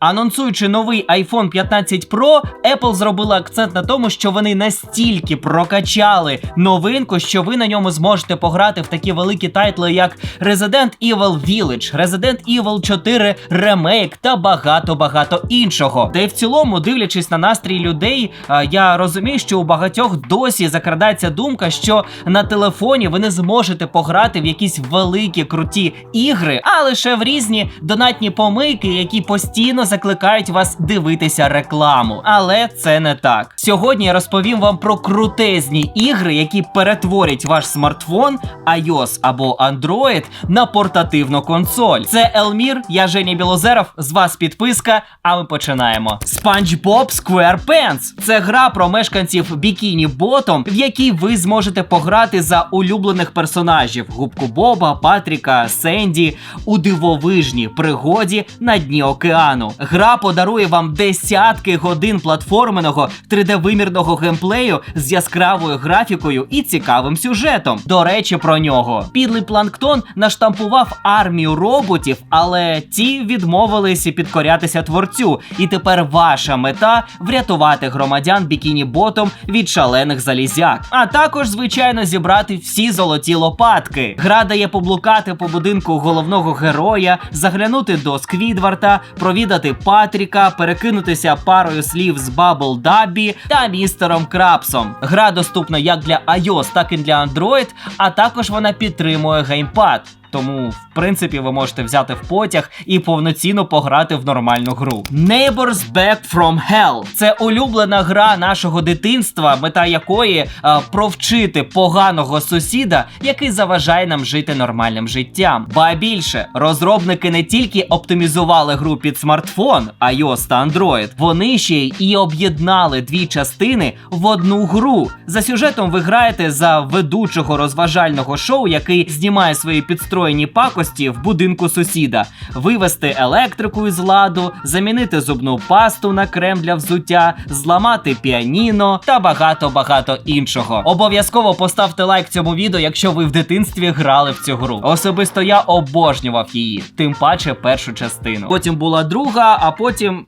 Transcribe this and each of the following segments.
Анонсуючи новий iPhone 15 Pro, Apple зробила акцент на тому, що вони настільки прокачали новинку, що ви на ньому зможете пограти в такі великі тайтли, як Resident Evil Village, Resident Evil 4 Remake та багато-багато іншого. Та й в цілому, дивлячись на настрій людей, я розумію, що у багатьох досі закрадається думка, що на телефоні ви не зможете пограти в якісь великі круті ігри, а лише в різні донатні помийки, які постійно закликають вас дивитися рекламу. Але це не так. Сьогодні я розповім вам про крутезні ігри, які перетворять ваш смартфон, iOS або Android на портативну консоль. Це Елмір, я Женя Білозеров. З вас підписка. А ми починаємо. SpongeBob SquarePants – це гра про мешканців Бікіні Ботом, в якій ви зможете пограти за улюблених персонажів: губку Боба, Патріка, Сенді у дивовижній пригоді на дні океану. Гра подарує вам десятки годин платформеного 3D-вимірного геймплею з яскравою графікою і цікавим сюжетом. До речі, про нього. Підлий планктон наштампував армію роботів, але ті відмовилися підкорятися творцю. І тепер ваша мета врятувати громадян бікіні ботом від шалених залізяк. А також, звичайно, зібрати всі золоті лопатки. Гра дає поблукати по будинку головного героя, заглянути до Сквідварта, провідати Патріка, перекинутися парою слів з Бабл Дабі та містером Крапсом. Гра доступна як для iOS, так і для Android, а також вона підтримує геймпад. Тому, в принципі, ви можете взяти в потяг і повноцінно пограти в нормальну гру. Neighbors Back from Hell це улюблена гра нашого дитинства, мета якої е, провчити поганого сусіда, який заважає нам жити нормальним життям. Ба більше, розробники не тільки оптимізували гру під смартфон, iOS та Android, вони ще й і об'єднали дві частини в одну гру. За сюжетом ви граєте за ведучого розважального шоу, який знімає свої підстроєні пакості в будинку сусіда, вивести електрику із ладу, замінити зубну пасту на крем для взуття, зламати піаніно та багато-багато іншого. Обов'язково поставте лайк цьому відео, якщо ви в дитинстві грали в цю гру. Особисто я обожнював її, тим паче першу частину. Потім була друга, а потім.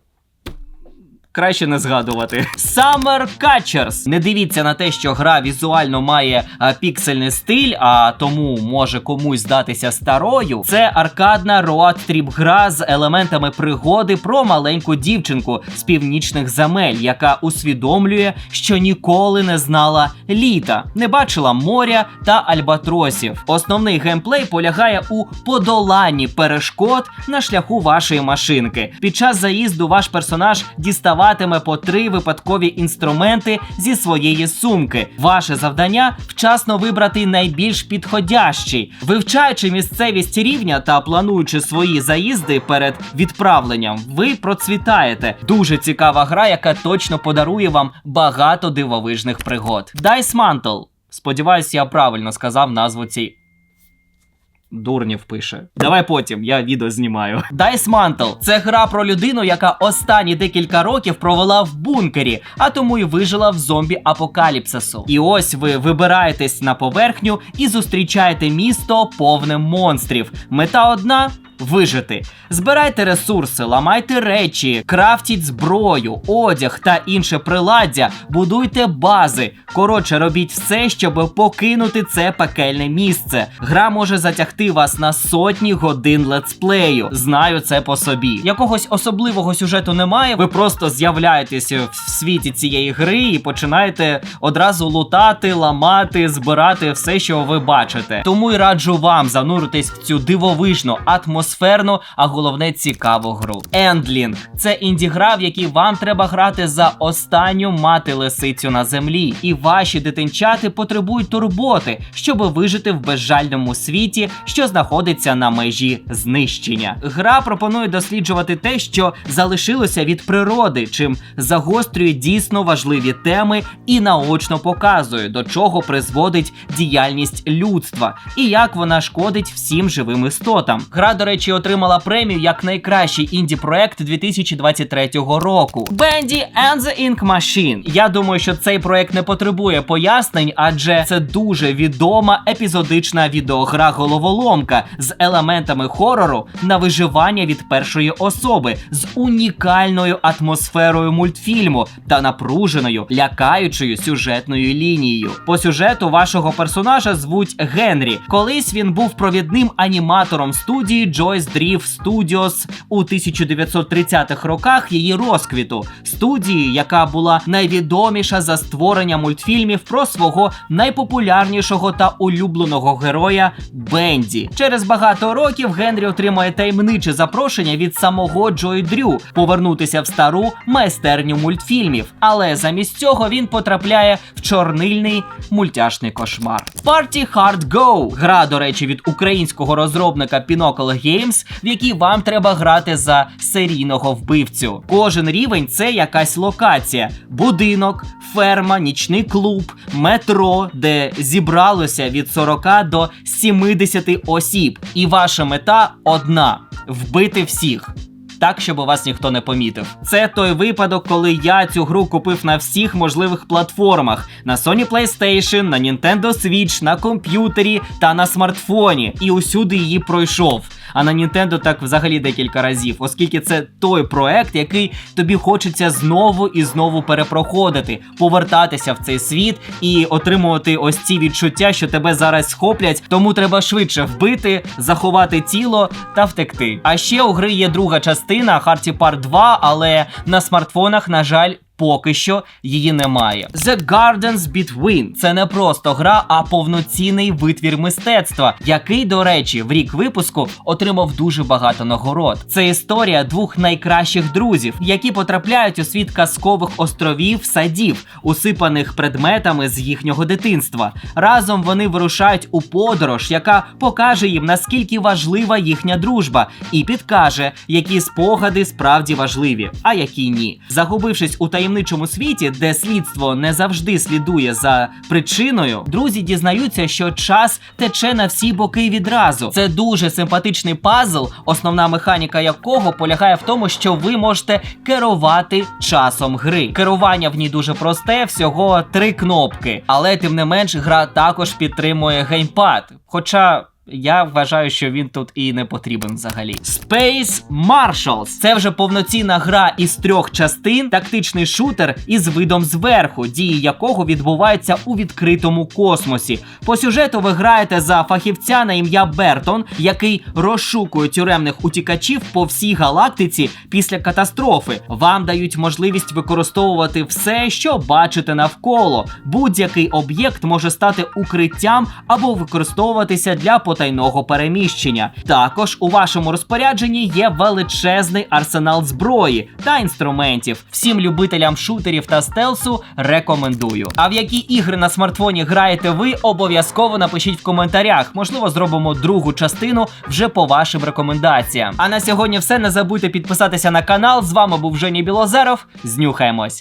Краще не згадувати. Summer Catchers. Не дивіться на те, що гра візуально має а, піксельний стиль, а тому може комусь здатися старою. Це аркадна роад-тріп гра з елементами пригоди про маленьку дівчинку з північних земель, яка усвідомлює, що ніколи не знала літа, не бачила моря та альбатросів. Основний геймплей полягає у подоланні перешкод на шляху вашої машинки. Під час заїзду ваш персонаж діставатиме по три випадкові інструменти зі своєї сумки. Ваше завдання вчасно вибрати найбільш підходящий. Вивчаючи місцевість рівня та плануючи свої заїзди перед відправленням, ви процвітаєте. Дуже цікава гра, яка точно подарує вам багато дивовижних пригод. Dice Mantle. Сподіваюсь, я правильно сказав назву цієї Дурнів пише. Давай потім, я відео знімаю. Dice Mantle – це гра про людину, яка останні декілька років провела в бункері, а тому і вижила в зомбі апокаліпсису. І ось ви вибираєтесь на поверхню і зустрічаєте місто повне монстрів. Мета одна. Вижити. Збирайте ресурси, ламайте речі, крафтіть зброю, одяг та інше приладдя, будуйте бази. Коротше, робіть все, щоб покинути це пекельне місце. Гра може затягти вас на сотні годин летсплею. Знаю це по собі. Якогось особливого сюжету немає. Ви просто з'являєтесь в світі цієї гри і починаєте одразу лутати, ламати, збирати все, що ви бачите. Тому й раджу вам зануритись в цю дивовижну атмосферу атмосферну, а головне цікаву гру. Ендлінг це інді-гра, в якій вам треба грати за останню мати лисицю на землі, і ваші дитинчати потребують турботи, щоб вижити в безжальному світі, що знаходиться на межі знищення. Гра пропонує досліджувати те, що залишилося від природи, чим загострює дійсно важливі теми і наочно показує, до чого призводить діяльність людства і як вона шкодить всім живим істотам. Гра, до речі речі, отримала премію як найкращий інді проект 2023 року. Bendy and the Ink Machine. Я думаю, що цей проект не потребує пояснень, адже це дуже відома епізодична відеогра головоломка з елементами хорору на виживання від першої особи, з унікальною атмосферою мультфільму та напруженою, лякаючою сюжетною лінією. По сюжету вашого персонажа звуть Генрі. Колись він був провідним аніматором студії Joyce Drive Studios у 1930-х роках її розквіту, студії, яка була найвідоміша за створення мультфільмів про свого найпопулярнішого та улюбленого героя Бенді. Через багато років Генрі отримує таємниче запрошення від самого Джой Дрю повернутися в стару майстерню мультфільмів. Але замість цього він потрапляє в чорнильний мультяшний кошмар. Party Hard Go – гра, до речі, від українського розробника Pinnacle Games, в якій вам треба грати за серійного вбивцю. Кожен рівень це якась локація, будинок, ферма, нічний клуб, метро, де зібралося від 40 до 70 осіб. І ваша мета одна вбити всіх. Так, щоб вас ніхто не помітив. Це той випадок, коли я цю гру купив на всіх можливих платформах: на Sony PlayStation, на Nintendo Switch, на комп'ютері та на смартфоні. І усюди її пройшов. А на Nintendo так взагалі декілька разів, оскільки це той проект, який тобі хочеться знову і знову перепроходити, повертатися в цей світ і отримувати ось ці відчуття, що тебе зараз схоплять. Тому треба швидше вбити, заховати тіло та втекти. А ще у гри є друга частина Харті Part 2, але на смартфонах, на жаль. Поки що її немає. The Gardens Between – це не просто гра, а повноцінний витвір мистецтва, який, до речі, в рік випуску отримав дуже багато нагород. Це історія двох найкращих друзів, які потрапляють у світ казкових островів, садів, усипаних предметами з їхнього дитинства. Разом вони вирушають у подорож, яка покаже їм наскільки важлива їхня дружба, і підкаже, які спогади справді важливі, а які ні. Загубившись у таємничому світі, де слідство не завжди слідує за причиною, друзі дізнаються, що час тече на всі боки відразу. Це дуже симпатичний пазл, основна механіка якого полягає в тому, що ви можете керувати часом гри. Керування в ній дуже просте, всього три кнопки, але тим не менш гра також підтримує геймпад. Хоча. Я вважаю, що він тут і не потрібен взагалі. Space Marshals – це вже повноцінна гра із трьох частин, тактичний шутер із видом зверху, дії якого відбуваються у відкритому космосі. По сюжету ви граєте за фахівця на ім'я Бертон, який розшукує тюремних утікачів по всій галактиці після катастрофи. Вам дають можливість використовувати все, що бачите навколо. Будь-який об'єкт може стати укриттям або використовуватися для потайного переміщення. Також у вашому розпорядженні є величезний арсенал зброї та інструментів. Всім любителям шутерів та стелсу рекомендую. А в які ігри на смартфоні граєте ви? Обов'язково напишіть в коментарях. Можливо, зробимо другу частину вже по вашим рекомендаціям. А на сьогодні все. Не забудьте підписатися на канал. З вами був Женя Білозеров. Знюхаємось.